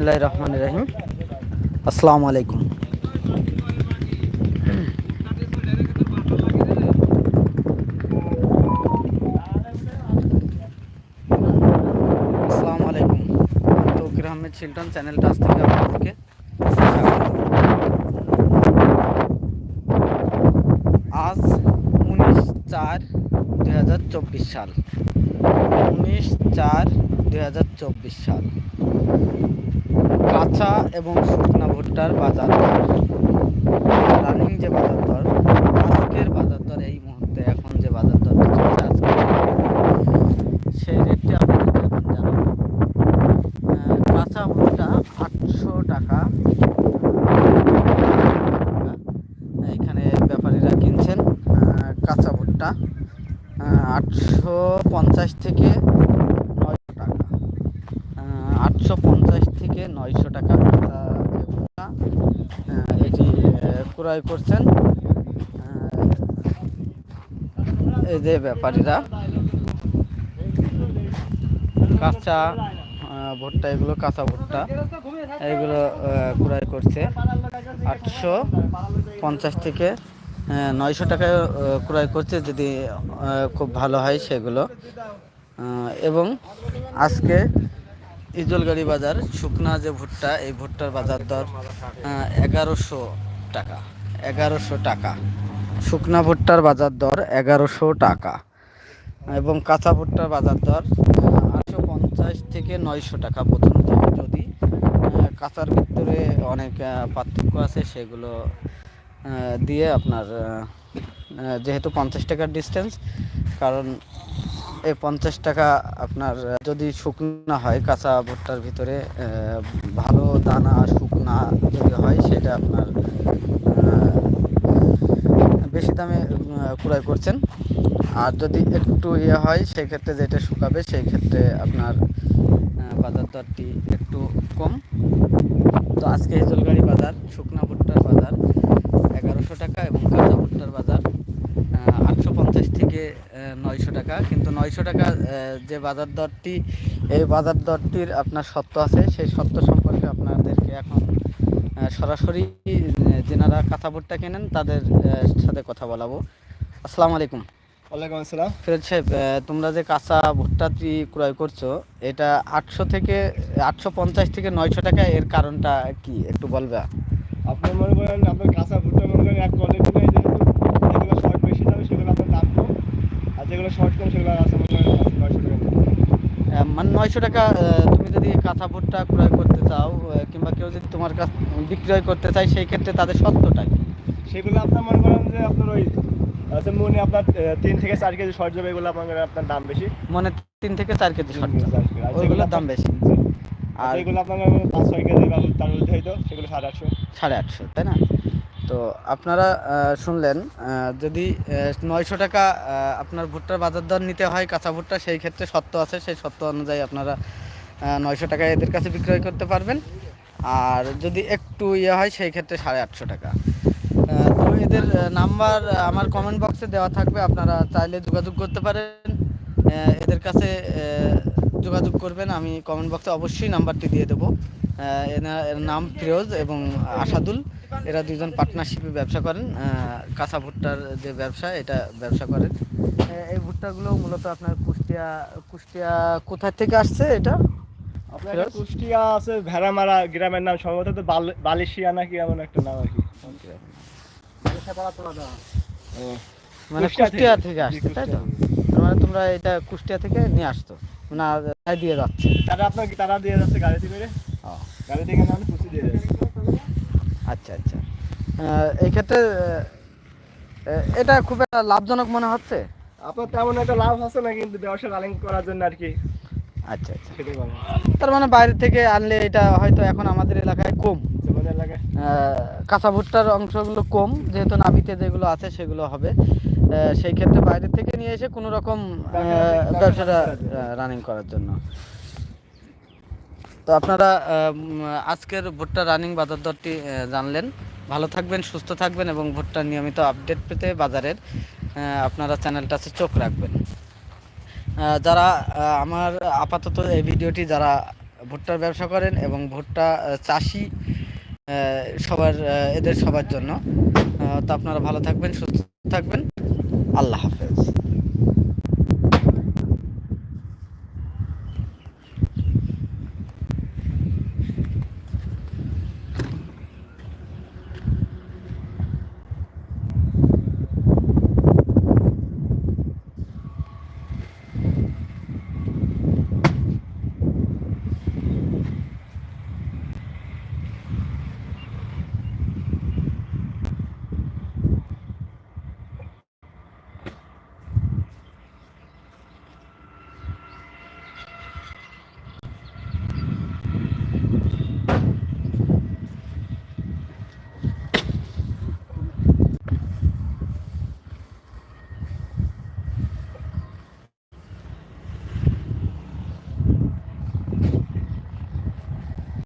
বিসমিল্লাহ রহমান রহিম আসসালামু আলাইকুম আসসালামু আলাইকুম আমি তৌকির আহমেদ চিল্টন চ্যানেলটা আজ থেকে আপনাদেরকে স্বাগত। আজ উনিশ চার দুই হাজার চব্বিশ সাল উনিশ চার দুই হাজার চব্বিশ সাল কাঁচা এবং শুকনা ভুট্টার বাজার দর। রানিং যে বাজার দর, আজকের বাজার দর এই মুহূর্তে, এখন যে বাজার দর চলছে আজকে সেই রেটটি আপনাদেরকে এখন জানাব। কাঁচা ভুট্টা আটশো টাকা। এখানে ব্যাপারীরা কিনছেন কাঁচা ভুট্টা আটশো পঞ্চাশ থেকে নয়শো টাকা। আটশো পঞ্চাশ থেকে নয়শো টাকা এটি ক্রয় করছেন। এই যে ব্যাপারীরা। কাঁচা ভুট্টা, এগুলো কাঁচা ভুট্টা, এগুলো ক্রয় করছে। আটশো পঞ্চাশ থেকে নয়শো টাকায় ক্রয় করছে, যদি খুব ভালো হয় সেগুলো। এবং আজকে ইজলগাড়ি বাজার, শুকনা যে ভুট্টা, এই ভুট্টার বাজার দর এগারোশো টাকা এগারোশো টাকা। শুকনা ভুট্টার বাজার দর, এগারোশো টাকা। এবং কাঁচা ভুট্টার বাজার দর আটশো পঞ্চাশ থেকে নয়শো টাকা পর্যন্ত। যদি কাঁচার ভিতরে অনেক পার্থক্য আছে, সেগুলো দিয়ে আপনার যেহেতু পঞ্চাশ টাকার ডিস্টেন্স কারণ এই পঞ্চাশ টাকা আপনার, যদি শুকনা হয় কাঁচা ভুট্টার ভিতরে ভালো দানা শুকনা যদি হয়, সেটা আপনার বেশি দামে ক্রয় করছেন। আর যদি একটু ইয়ে হয় সেই ক্ষেত্রে যেটা শুকাবে সেই ক্ষেত্রে আপনার বাজার দরটি একটু কম। তো আজকে হিজলগাড়ি বাজার শুকনা ভুট্টার বাজার এগারোশো টাকা এবং কাঁচা ভুট্টার বাজার আটশো পঞ্চাশ থেকে নয়শো টাকা নয়শো টাকা যে বাজার দরটি এই বাজার দরটির আপনার সত্য আছে। সেই সত্য সম্পর্কে আপনাদেরকে এখন সরাসরি যেনারা কাঁচা ভুট্টা কেনেন তাদের সাথে কথা বলাবো। আসসালামু আলাইকুম। ওয়ালাইকুম আসসালাম। ফিরোজ সাহেব তোমরা যে কাঁচা ভুট্টাটি ক্রয় করছ এটা আটশো থেকে আটশো পঞ্চাশ থেকে নয়শো টাকা এর কারণটা কি? একটু বলবে। আপনি মনে করেন আপনার কাঁচা ভুট্টা মনে করেন এক কোয়ালিটি নেই যেহেতু যেগুলো শর্ট বেশি যাবে সেগুলো আপনার দাম কম আর যেগুলো শর্ট কম সেগুলো আছে মনে করেন নয়শো টাকা মানে টাকা তুমি যদি কাঁচা ভুট্টা ক্রয় করতে চাও কিংবা কেউ যদি তোমার কাছ বিক্রয় করতে চায় সেই ক্ষেত্রে তাদের সত্যটা কি? সেগুলো আপনার মনে করেন যে আপনার ওই মনে আপনার তিন থেকে চার কেজি শর্ট যাবে এগুলো আপনার আপনার দাম বেশি। মনে তিন থেকে চার কেজি শর্ট ওইগুলোর দাম বেশি। আর যেগুলো আপনার পাঁচ ছয় কেজি তার মধ্যে হয়তো সেগুলো সাড়ে আটশো। সাড়ে আটশো তাই না? তো আপনারা শুনলেন যদি নয়শো টাকা আপনার ভুট্টার বাজার দর নিতে হয় কাঁচা ভুট্টা সেই ক্ষেত্রে সত্য আছে। সেই সত্য অনুযায়ী আপনারা নয়শো টাকায় এদের কাছে বিক্রয় করতে পারবেন। আর যদি একটু ইয়ে হয় সেই ক্ষেত্রে সাড়ে আটশো টাকা। তো এদের নাম্বার আমার কমেন্ট বক্সে দেওয়া থাকবে। আপনারা চাইলে যোগাযোগ করতে পারেন। এদের কাছে যোগাযোগ করবেন। আমি কমেন্ট বক্সে অবশ্যই নাম্বারটি দিয়ে দেবো। আহ, এনা- এর নাম ফিরোজ এবং আসাদুল। এরা দুজন পার্টনারশিপে ব্যবসা করেন কাঁচা ভুট্টার যে ব্যবসা এটা ব্যবসা করেন। এই ভুট্টাগুলো মূলত আপনার কুষ্টিয়া কুষ্টিয়া কোথা থেকে আসছে এটা? আপনার কুষ্টিয়া আছে ভেড়ামারা গ্রামের নাম সম্ভবত তো বাল- বালিশিয়া নাকি এমন একটা নাম আর কি। মানে কুষ্টিয়া থেকে। থেকে আসছে তাই তো? তার মানে তোমরা এটা কুষ্টিয়া থেকে নিয়ে আসতো না দিয়ে যাচ্ছে? তারা আপনার তারা দিয়ে যাচ্ছে গাড়িতে করে? ও, গাড়ি থেকে নামলে কুচি দিয়ে যাচ্ছে। আচ্ছা আচ্ছা। আহ, এই ক্ষেত্রে এটা খুব একটা লাভজনক মনে হচ্ছে? আপনার তেমন একটা লাভ আছে না কিন্তু ব্যবসা রানিং করার জন্য আর কি। আচ্ছা আচ্ছা। তার মানে বাইরে থেকে আনলে এটা হয়তো এখন আমাদের এলাকায় কম। এলাকায়। কাঁচা ভুট্টার অংশগুলো কম যেহেতু নাভিতে যেগুলো আছে সেগুলো হবে। সেই ক্ষেত্রে বাইরে থেকে নিয়ে এসে কোনো রকম ব্যবসাটা রানিং করার জন্য। তো আপনারা আজকের ভুট্টা রানিং বাজার দরটি জানলেন। ভালো থাকবেন, সুস্থ থাকবেন এবং ভুট্টার নিয়মিত আপডেট পেতে বাজারের আপনারা চ্যানেলটাতে চোখ রাখবেন। যারা আমার আপাতত এই ভিডিওটি যারা ভুট্টার ব্যবসা করেন এবং ভুট্টা চাষি সবার এদের সবার জন্য তো আপনারা ভালো থাকবেন, সুস্থ থাকবেন। আল্লাহ হাফেজ।